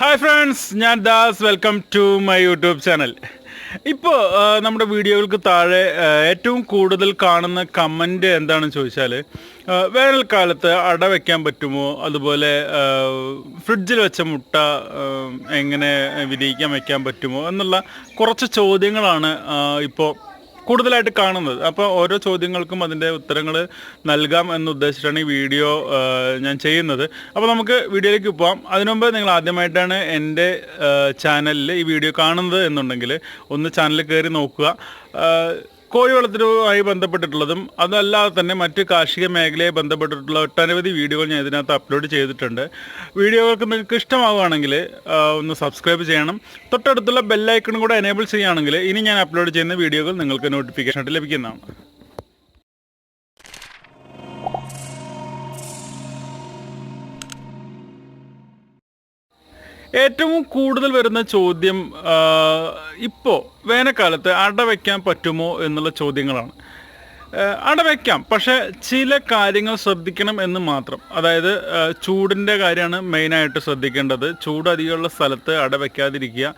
Hi friends ഞാൻ Das. Welcome to my YouTube channel ഇപ്പോൾ നമ്മുടെ വീഡിയോകൾക്ക് താഴെ ഏറ്റവും കൂടുതൽ കാണുന്ന കമന്റ് എന്താണെന്ന് ചോദിച്ചാൽ വേനൽക്കാലത്ത് അട വയ്ക്കാൻ പറ്റുമോ? അതുപോലെ ഫ്രിഡ്ജിൽ വെച്ച മുട്ട എങ്ങനെ വിരിയിക്കാൻ വയ്ക്കാൻ പറ്റുമോ? എന്നുള്ള കുറച്ച് ചോദ്യങ്ങളാണ് ഇപ്പോൾ കൂടുതലായിട്ട് കാണുന്നത്. അപ്പോൾ ഓരോ ചോദ്യങ്ങൾക്കും അതിന്റെ ഉത്തരങ്ങൾ നൽകാം എന്ന് ഉദ്ദേശിച്ചിട്ടാണ് ഈ വീഡിയോ ഞാൻ ചെയ്യുന്നത്. അപ്പോൾ നമുക്ക് വീഡിയോയിലേക്ക് പോകാം അതിനുമുമ്പ് നിങ്ങൾ ആദ്യമായിട്ടാണ് എന്റെ ചാനലിൽ ഈ വീഡിയോ കാണുന്നത് എന്നുണ്ടെങ്കിൽ ഒന്ന് ചാനലിൽ കയറി നോക്കുക. ആ, കോഴി ബന്ധപ്പെട്ടിട്ടുള്ളതും അതല്ലാതെ തന്നെ മറ്റ് കാർഷിക മേഖലയെ ബന്ധപ്പെട്ടിട്ടുള്ള ഒട്ടനവധി വീഡിയോകൾ ഞാൻ ഇതിനകത്ത് അപ്ലോഡ് ചെയ്തിട്ടുണ്ട്. വീഡിയോകൾക്ക് നിങ്ങൾക്ക് ഇഷ്ടമാവുകയാണെങ്കിൽ ഒന്ന് സബ്സ്ക്രൈബ് ചെയ്യണം. തൊട്ടടുത്തുള്ള ബെല്ലൈക്കണും കൂടെ എനേബിൾ ചെയ്യുകയാണെങ്കിൽ ഇനി ഞാൻ അപ്ലോഡ് ചെയ്യുന്ന വീഡിയോകൾ നിങ്ങൾക്ക് നോട്ടിഫിക്കേഷൻ ആയിട്ട് ലഭിക്കുന്നതാണ്. ഏറ്റവും കൂടുതൽ വരുന്ന ചോദ്യം ഇപ്പോൾ വേനൽക്കാലത്ത് അട വയ്ക്കാൻ പറ്റുമോ എന്നുള്ള ചോദ്യങ്ങളാണ്. ആ, അട വയ്ക്കാം പക്ഷേ ചില കാര്യങ്ങൾ ശ്രദ്ധിക്കണം എന്ന് മാത്രം. അതായത് ചൂടിന്റെ കാര്യമാണ് മെയിനായിട്ട് ശ്രദ്ധിക്കേണ്ടത്. ചൂട് അധികമുള്ള സ്ഥലത്ത് അട വയ്ക്കാതിരിക്കുക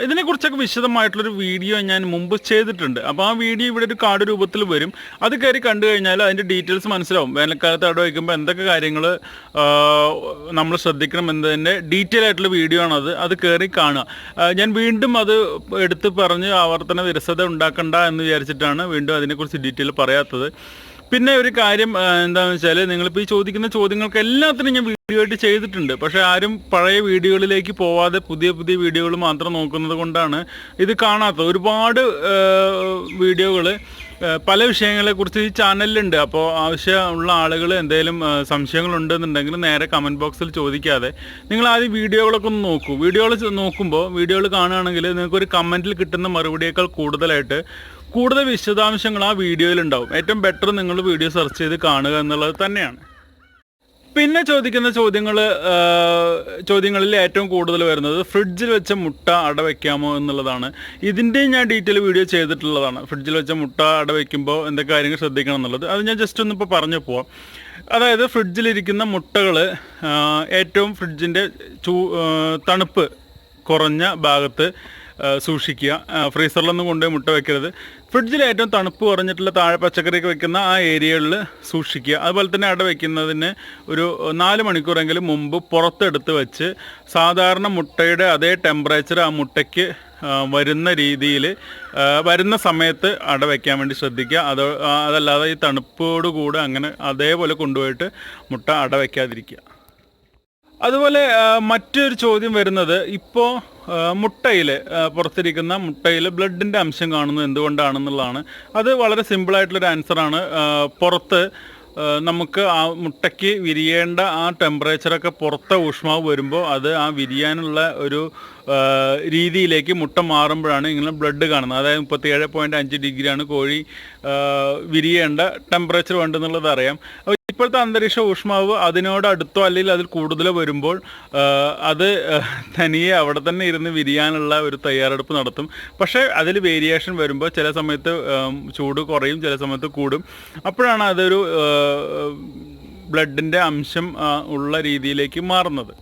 ഇതിനെക്കുറിച്ചൊക്കെ വിശദമായിട്ടുള്ളൊരു വീഡിയോ ഞാൻ മുമ്പ് ചെയ്തിട്ടുണ്ട്. അപ്പോൾ ആ വീഡിയോ ഇവിടെ ഒരു കാർഡ് രൂപത്തിൽ വരും. അത് കയറി കണ്ടു കഴിഞ്ഞാൽ അതിന്റെ ഡീറ്റെയിൽസ് മനസ്സിലാവും. വേനൽക്കാലത്ത് അട വയ്ക്കുമ്പോൾ എന്തൊക്കെ കാര്യങ്ങൾ നമ്മൾ ശ്രദ്ധിക്കണം എന്നതിന്റെ ഡീറ്റെയിൽ ആയിട്ടുള്ള വീഡിയോ ആണത് അത്. കയറി കാണുക. ഞാൻ വീണ്ടും അത് എടുത്ത് പറഞ്ഞ് ആവർത്തന വിരസത ഉണ്ടാക്കണ്ട എന്ന് വിചാരിച്ചിട്ടാണ് വീണ്ടും അതിനെക്കുറിച്ച് ഡീറ്റെയിൽ പറയാത്തത്. പിന്നെ ഒരു കാര്യം എന്താണെന്ന് വെച്ചാൽ നിങ്ങളിപ്പോൾ ഈ ചോദിക്കുന്ന ചോദ്യങ്ങൾക്ക് എല്ലാത്തിനും ഞാൻ വീഡിയോ ആയിട്ട് ചെയ്തിട്ടുണ്ട്. പക്ഷേ ആരും പഴയ വീഡിയോകളിലേക്ക് പോവാതെ പുതിയ പുതിയ വീഡിയോകൾ മാത്രം നോക്കുന്നത് കൊണ്ടാണ് ഇത് കാണാത്തത്. ഒരുപാട് വീഡിയോകൾ പല വിഷയങ്ങളെക്കുറിച്ച് ഈ ചാനലിലുണ്ട്. അപ്പോൾ ആവശ്യമുള്ള ആളുകൾ എന്തെങ്കിലും സംശയങ്ങളുണ്ടെന്നുണ്ടെങ്കിൽ നേരെ കമന്റ് ബോക്സിൽ ചോദിക്കാതെ നിങ്ങൾ ആദ്യം വീഡിയോകളൊക്കെ ഒന്ന് നോക്കൂ. വീഡിയോകൾ നോക്കുമ്പോൾ വീഡിയോകൾ കാണുകയാണെങ്കിൽ നിങ്ങൾക്കൊരു കമന്റിൽ കിട്ടുന്ന മറുപടിയേക്കാൾ കൂടുതലായിട്ട് കൂടുതൽ വിശദാംശങ്ങൾ ആ വീഡിയോയിൽ ഉണ്ടാവും ഏറ്റവും ബെറ്റർ നിങ്ങൾ വീഡിയോ സെർച്ച് ചെയ്ത് കാണുക എന്നുള്ളത് തന്നെയാണ്. പിന്നെ ചോദിക്കുന്ന ചോദ്യങ്ങൾ ചോദ്യങ്ങളിൽ ഏറ്റവും കൂടുതൽ വരുന്നത് ഫ്രിഡ്ജിൽ വെച്ച മുട്ട അട വയ്ക്കാമോ എന്നുള്ളതാണ്. ഇതിന്റെയും ഞാൻ ഡീറ്റെയിൽ വീഡിയോ ചെയ്തിട്ടുള്ളതാണ്. ഫ്രിഡ്ജിൽ വെച്ച മുട്ട അട വയ്ക്കുമ്പോൾ എന്തൊക്കെ കാര്യങ്ങൾ ശ്രദ്ധിക്കണം എന്നുള്ളത്. അത് ഞാൻ ജസ്റ്റ് ഒന്ന് ഇപ്പോൾ പറഞ്ഞു പോവാം. അതായത് ഫ്രിഡ്ജിലിരിക്കുന്ന മുട്ടകൾ ഏറ്റവും ഫ്രിഡ്ജിന്റെ ചൂ തണുപ്പ് കുറഞ്ഞ ഭാഗത്ത് സൂക്ഷിക്കുക. ഫ്രീസറിലൊന്നും കൊണ്ടുപോയി മുട്ട വെക്കരുത്. ഫ്രിഡ്ജിൽ ഏറ്റവും തണുപ്പ് കുറഞ്ഞിട്ടുള്ള താഴെ പച്ചക്കറിയൊക്കെ വെക്കുന്ന ആ ഏരിയകളിൽ സൂക്ഷിക്കുക. അതുപോലെ തന്നെ അവിടെ വെക്കുന്നതിന് ഒരു നാല് മണിക്കൂറെങ്കിലും മുമ്പ് പുറത്തെടുത്ത് വെച്ച് സാധാരണ മുട്ടയുടെ അതേ ടെമ്പറേച്ചർ ആ മുട്ടയ്ക്ക് വരുന്ന രീതിയിൽ വരുന്ന സമയത്ത് അട വയ്ക്കാൻ വേണ്ടി ശ്രദ്ധിക്കുക. അത് അതല്ലാതെ ഈ തണുപ്പോടുകൂടെ അങ്ങനെ അതേപോലെ കൊണ്ടുപോയിട്ട് മുട്ട അട വയ്ക്കാതിരിക്കുക അതുപോലെ മറ്റൊരു ചോദ്യം വരുന്നത് ഇപ്പോൾ മുട്ടയിൽ പുറത്തിരിക്കുന്ന മുട്ടയിൽ ബ്ലഡിന്റെ അംശം കാണുന്നത് എന്തുകൊണ്ടാണെന്നുള്ളതാണ്. അത് വളരെ സിമ്പിളായിട്ടുള്ളൊരു ആൻസറാണ്. പുറത്ത് നമുക്ക് ആ മുട്ടയ്ക്ക് വിരിയേണ്ട ആ ടെമ്പറേച്ചറൊക്കെ പുറത്തെ ഊഷ്മാവ് വരുമ്പോൾ അത് ആ വിരിയാനുള്ള ഒരു രീതിയിലേക്ക് മുട്ട മാറുമ്പോഴാണ് ഇങ്ങനെ ബ്ലഡ് കാണുന്നത്. അതായത് മുപ്പത്തി ഏഴ് പോയിന്റ് അഞ്ച് ഡിഗ്രിയാണ് കോഴി വിരിയേണ്ട ടെമ്പറേച്ചർ വേണ്ടെന്നുള്ളത് അറിയാം. ഇപ്പോഴത്തെ അന്തരീക്ഷ ഊഷ്മാവ് അതിനോട് അടുത്തോ അല്ലെങ്കിൽ അതിൽ കൂടുതൽ വരുമ്പോൾ അത് തനിയെ അവിടെ തന്നെ ഇരുന്ന് വിരിയാനുള്ള ഒരു തയ്യാറെടുപ്പ് നടത്തും. പക്ഷേ അതിൽ വേരിയേഷൻ വരുമ്പോൾ ചില സമയത്ത് ചൂട് കുറയും ചില സമയത്ത് കൂടും. അപ്പോഴാണ് അതൊരു ബ്ലഡിന്റെ അംശം ഉള്ള രീതിയിലേക്ക് മാറുന്നത്.